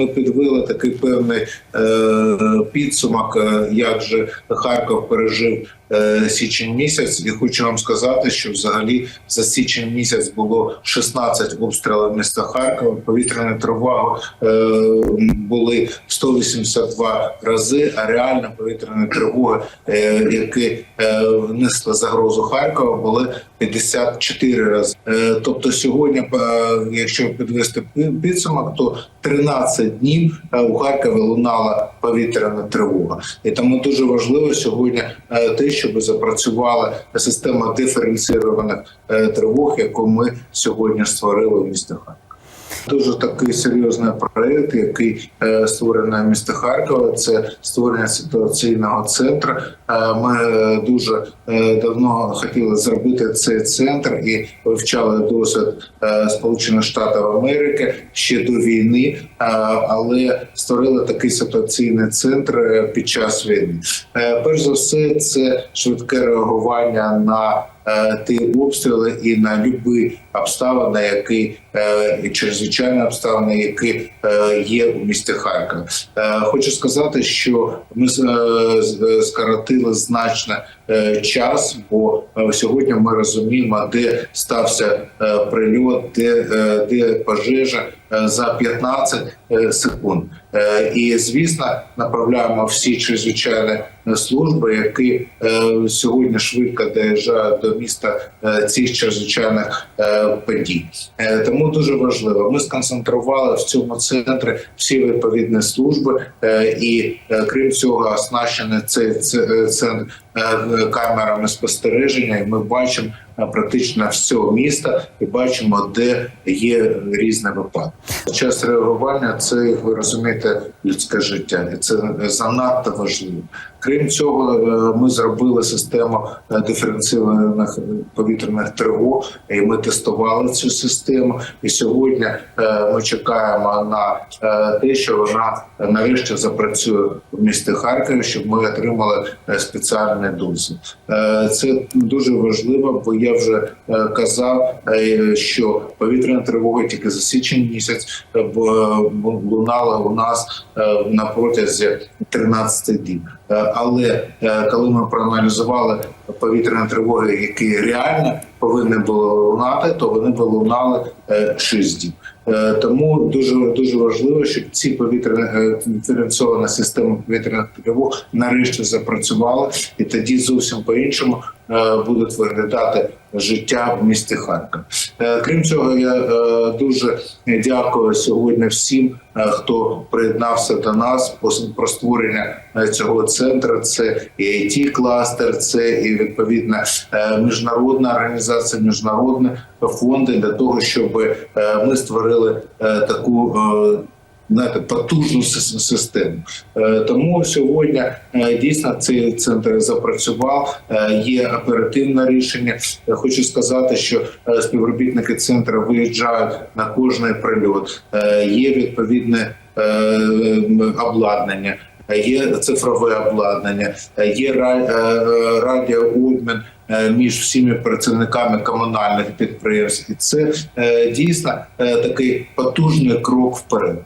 Ми підвели такий певний е, підсумок, е, як же Харків пережив січень місяць, і хочу вам сказати, що взагалі за січень місяць було 16 обстрілів міста Харкова. Повітряна тривога е, були 182 рази. А реальна повітряна тривога, е, які е, несли загрозу Харкова, були 54 рази. Е, тобто, сьогодні, е, якщо підвести підсумок, то 13 днів е, у Харкові лунала повітряна тривога, і тому дуже важливо сьогодні е, те, щоб запрацювала система диференційованих е, тривог, яку ми сьогодні створили в Харків. Дуже такий серйозний проект, який е, створений в Харкова. Це створення ситуаційного центру. Е, ми е, дуже давно хотіли зробити цей центр і вивчали досвід Сполучених Штатів Америки ще до війни, але створили такий ситуаційний центр під час війни. Перш за все, це швидке реагування на ті обстріли і на любі обставини, які е, чрезвичайні обставини, які е, є у місті Харків. Е, Хочу сказати, що ми е, скоротили значно е, час, бо е, сьогодні ми розуміємо, де стався е, прильот, де, е, де пожежа е, за 15 е, секунд. Е, І звісно, направляємо всі чрезвичайні е, служби, які е, сьогодні швидко доїжджають до міста е, цих чрезвичайних е, подій. Е, Тому дуже важливо. Ми сконцентрували в цьому центрі всі відповідні служби, е, і е, крім цього, оснащений цей е, центр е, камерами спостереження. І ми бачимо е, практично всього міста і бачимо, де є різні випадки. Час реагування це, як ви розумієте, людське життя, і це занадто важливо. Крім цього, е, ми зробили систему е, диференційованих повітряних тривог, і ми тестували цю систему. І сьогодні е, ми чекаємо на те, що вона нарешті запрацює в місті Харкові, щоб ми отримали спеціальний досвід. Е, Це дуже важливо, бо я вже казав, що повітряна тривога тільки за січень місяць лунала у нас на протязі 13 днів. Але е, коли ми проаналізували повітряні тривоги, які реально повинні були лунати, то вони б лунали 6 днів. Е, Тому дуже дуже важливо, щоб ці повітряні е, система повітряних тривог нарешті запрацювала, і тоді зовсім по-іншому е, буде виглядати життя в місті Харків. Е, Крім цього, я е, дуже дякую сьогодні всім, е, хто приєднався до нас по- про створення е, цього центру. Це і it кластер, це і відповідно е, міжнародна організація, міжнародні фонди для того, щоб е, ми створили е, таку. Знаєте, потужну систему. Тому сьогодні дійсно цей центр запрацював. Є оперативне рішення. Хочу сказати, що співробітники центру виїжджають на кожний прильот. Є відповідне обладнання. Е, Є цифрове обладнання, е, є радіо е, радіообмін між всіми працівниками комунальних підприємств, і це дійсно такий потужний крок вперед.